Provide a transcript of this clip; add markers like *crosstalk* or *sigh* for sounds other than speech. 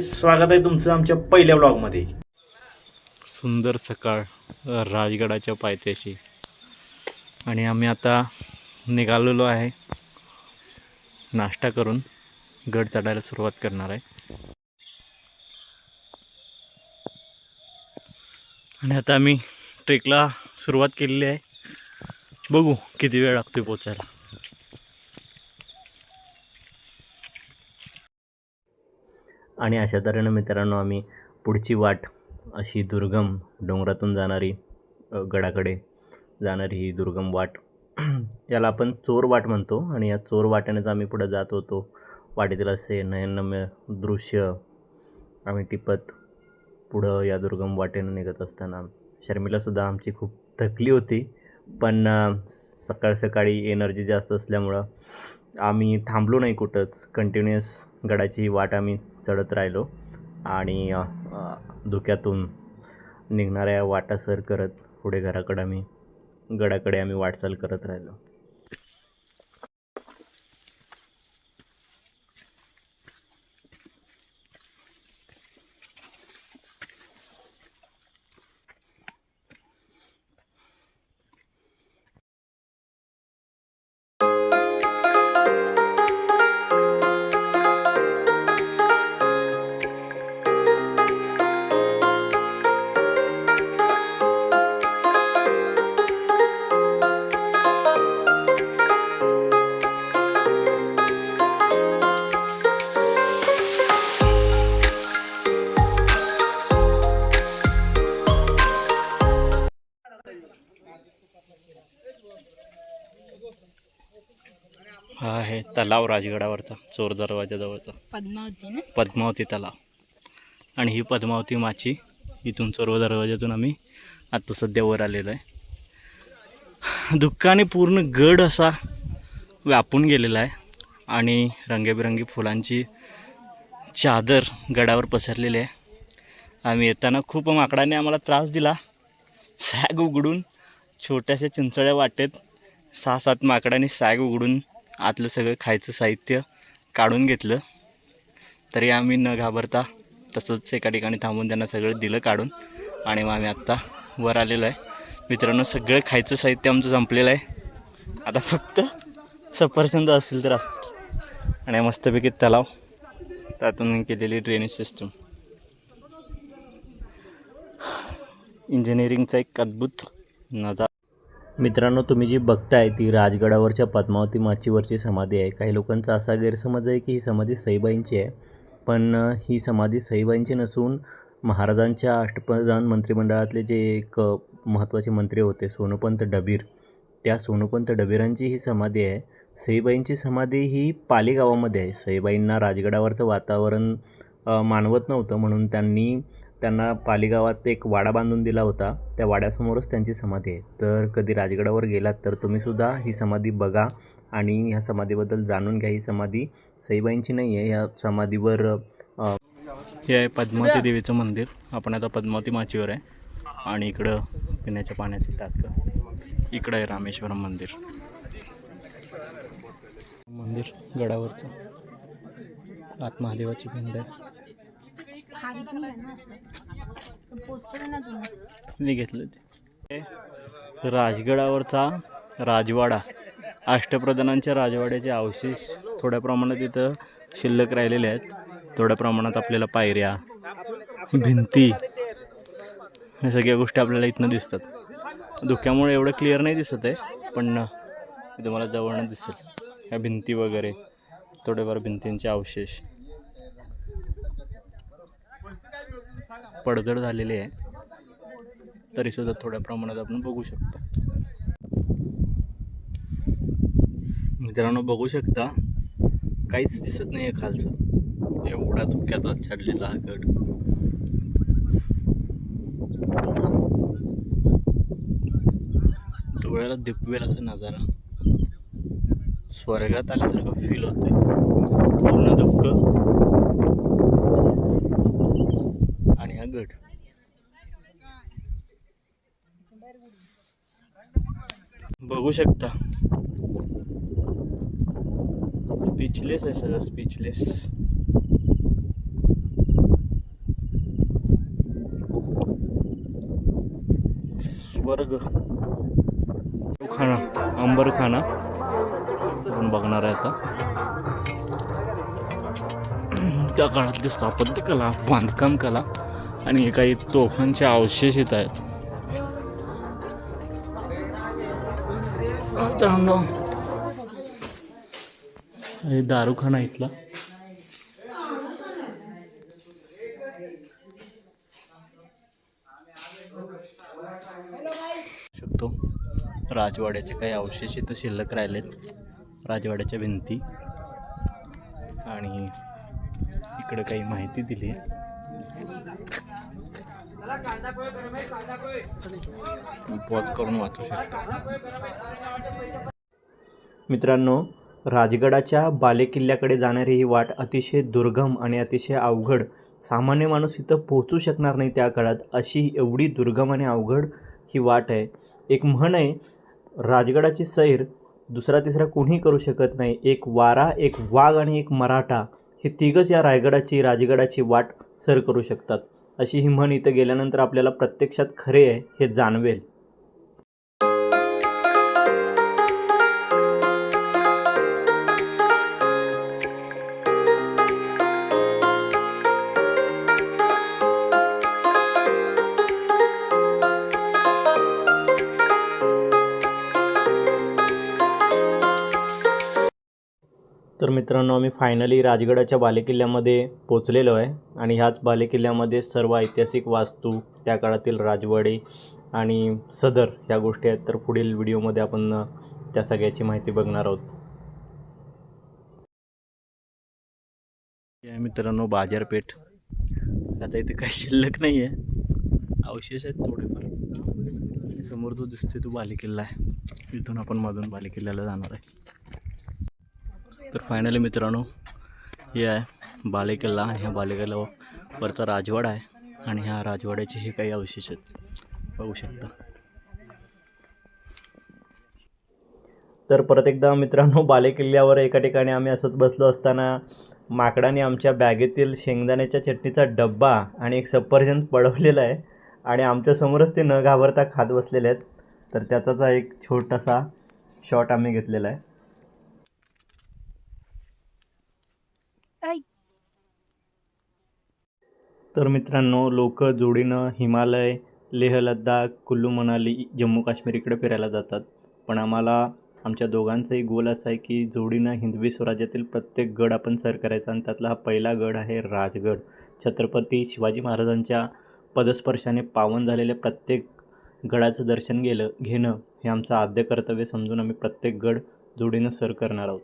स्वागत आहे तुमचं आमच्या पहिल्या ब्लॉगमध्ये सुंदर सकाळ राजगडाच्या पायथ्याशी. आणि आम्ही आता निघालेलो आहे. नाश्ता करून गड चढायला सुरुवात करणार आहे. आणि आता आम्ही ट्रेकला सुरुवात केलेली आहे. बघू किती वेळ लागतोय पोचायला. आणि अशा तऱ्हेनं मित्रांनो आम्ही पुढची वाट अशी दुर्गम डोंगरातून जाणारी गडाकडे जाणारी ही दुर्गम वाट. *clears throat* याला आपण चोर वाट म्हणतो आणि या चोर वाटेनेच आम्ही पुढे जात होतो वाटेतील असे नयनम्य दृश्य आम्ही टिपत पुढं या दुर्गम वाटेनं निघत असताना. शर्मिलासुद्धा आमची खूप थकली होती पण सकाळ सकाळी एनर्जी जास्त असल्यामुळं आम्ही थांबलो नाही कुठंच. कंटिन्युअस गडाची वाट आम्ही चढत राहिलो आणि धुक्यातून निघणाऱ्या वाटा सर करत पुढे घराकडे आम्ही गडाकडे आम्ही वाटचाल करत राहिलो. हा आहे तलाव राजगडावरचा चोर दरवाजाजवळचा पद्मावती ना? पद्मावती तलाव. आणि ही पद्मावती माची इथून सर्व दरवाजातून आम्ही आत्ता सध्या वर आलेलो आहे. दुःखाने पूर्ण गड असा व्यापून गेलेला आहे. आणि रंगीबेरंगी फुलांची चादर गडावर पसरलेली आहे. आम्ही येताना खूप माकडाने आम्हाला त्रास दिला. सॅग उघडून छोट्याशा चिंचळ्या वाटेत सहा सात माकडांनी सॅग उघडून आतलं सगळं खायचं साहित्य काढून घेतलं. तरी आम्ही न घाबरता तसंच एका ठिकाणी थांबून त्यांना सगळं दिलं काढून आणि मग आम्ही आत्ता वर आलेलो आहे. मित्रांनो सगळं खायचं साहित्य आमचं संपलेलं आहे. आता फक्त सफरचंद असेल तर असतील. आणि मस्तपैकी तलाव. त्यातून केलेली ड्रेनेज सिस्टम इंजिनिअरिंगचा एक अद्भुत नजारा. मित्रांनो तुम्ही जी बघताय ती राजगडावरच्या पद्मावती माचीवरची समाधी आहे. काही लोकांचा असा गैरसमज आहे की ही समाधी सईबाईंची आहे. पण ही समाधी सईबाईंची नसून महाराजांच्या अष्टप्रधान मंत्रिमंडळातले जे एक महत्त्वाचे मंत्री होते सोनोपंत डबीर त्या सोनोपंत डबीरांची ही समाधी आहे. सईबाईंची समाधी ही पालीगावामध्ये आहे. सईबाईंना राजगडावरचं वातावरण मानवत नव्हतं म्हणून त्यांनी त्यांना पालीगावात एक वाडा बांधून दिला होता. त्या वाड्यासमोरच त्यांची समाधी आहे. तर कधी राजगडावर गेलात तर तुम्हीसुद्धा ही समाधी बघा आणि ह्या समाधीबद्दल जाणून घ्या. ही समाधी सईबाईंची नाही आहे ह्या समाधीवर हे आहे पद्मावती देवीचं मंदिर. आपण आता पद्मावती माचीवर आहे. आणि इकडं पिण्याच्या पाण्याची टाकं. इकडं आहे रामेश्वरम मंदिर. मंदिर गडावरचं. आत महादेवाची पिंड आहे पोस्टर आहे ना जुनं मी घेतलं ते. राजगडावरचा राजवाडा. अष्टप्रधानांच्या राजवाड्याचे अवशेष थोड्या प्रमाणात इथं शिल्लक राहिलेले आहेत. थोड्या प्रमाणात आपल्याला पायऱ्या भिंती या सगळ्या गोष्टी आपल्याला इथनं दिसतात. धुक्यामुळे एवढं क्लिअर नाही दिसत आहे पण तुम्हाला जवळनं दिसेल. ह्या भिंती वगैरे थोडेफार भिंतींचे अवशेष. पडझड झालेली आहे. तरीसुद्धा थोड्या प्रमाणात आपण बघू शकतो. मित्रांनो बघू शकता काहीच दिसत नाही आहे खालचं. एवढा धुक्यात आत चढलेला हा गड. डोळ्याला दिपवेल असा नजारा. स्वर्गात आल्यासारखं फील होतं पूर्ण दुःख गट बघू शकता. स्पीचलेस आहे सगळं स्पीचलेस स्वर्ग. खाना अंबरखाना आपण बघणार आहे आता. त्या काळात दिसतो आपण ते कला बांधकाम कला. आणि काही तोफांचे अवशेष येत आहेत. मित्रांनो. हे दारूखाना इथला. शकतो. राजवाड्याचे काही अवशेष इथं शिल्लक राहिलेत. राजवाड्याच्या भिंती. आणि इकडे काही माहिती दिली आहे पॉज करून वाचू शकतो. मित्रांनो राजगडाच्या बालेकिल्ल्याकडे जाणारी ही वाट अतिशय दुर्गम आणि अतिशय अवघड. सामान्य माणूस इथं पोहोचू शकणार नाही त्या काळात अशी एवढी दुर्गम आणि अवघड ही वाट आहे. एक म्हण आहे राजगडाची सैर दुसरा तिसरा कोणी करू शकत नाही. एक वारा एक वाघ आणि एक मराठा हे तिघंच या रायगडाची राजगडाची वाट सर करू शकतात. अशी ही म्हण इथं गेल्यानंतर आपल्याला प्रत्यक्षात खरे आहे हे जाणवेल. तर मित्रांनो आम्ही फायनली राजगडाच्या बालेकिल्ल्यामध्ये पोचलेलो आहे आणि ह्याच बालेकिल्ल्यामध्ये सर्व ऐतिहासिक वास्तू त्या काळातील राजवाडे आणि सदर ह्या गोष्टी आहेत. तर पुढील व्हिडिओमध्ये आपण त्या सगळ्याची माहिती बघणार आहोत. या मित्रांनो बाजारपेठ. आता इथे काही शिल्लक नाही आहे अवशेष आहेत थोडेफार. समोर जो दिसतोय तो बालेकिल्ला आहे. इथून आपण मधून बालेकिल्ल्याला जाणार आहे. तर फायनली मित्रांनो हे आहे बालेकिल्ला आणि ह्या बालेकिल्ल्यावर वरचा राजवाडा आहे आणि ह्या राजवाड्याचे हे काही अवशेष आहेत. बघू शकता. तर परत एकदा मित्रांनो बालेकिल्ल्यावर एका ठिकाणी आम्ही असंच बसलो असताना माकडाने आमच्या बॅगेतील शेंगदाण्याच्या चटणीचा डब्बा आणि एक सफरचंद पडवलेला आहे आणि आमच्यासमोरच ते न घाबरता खात बसलेले आहेत. तर त्याचाच एक छोटासा शॉट आम्ही घेतलेला आहे. तर मित्रांनो लोक जोडीनं हिमालय लेह लद्दाख कुल्लू मनाली जम्मू काश्मीर इकडे फिरायला जातात. पण आम्हाला आमच्या दोघांचाही गोल असा आहे की जोडीनं हिंदवी स्वराज्यातील प्रत्येक गड आपण सर करायचा आणि त्यातला हा पहिला गड आहे राजगड. छत्रपती शिवाजी महाराजांच्या पदस्पर्शाने पावन झालेल्या प्रत्येक गडाचं दर्शन गेलं घेणं हे आमचं आद्य कर्तव्य समजून आम्ही प्रत्येक गड जोडीनं सर करणार आहोत.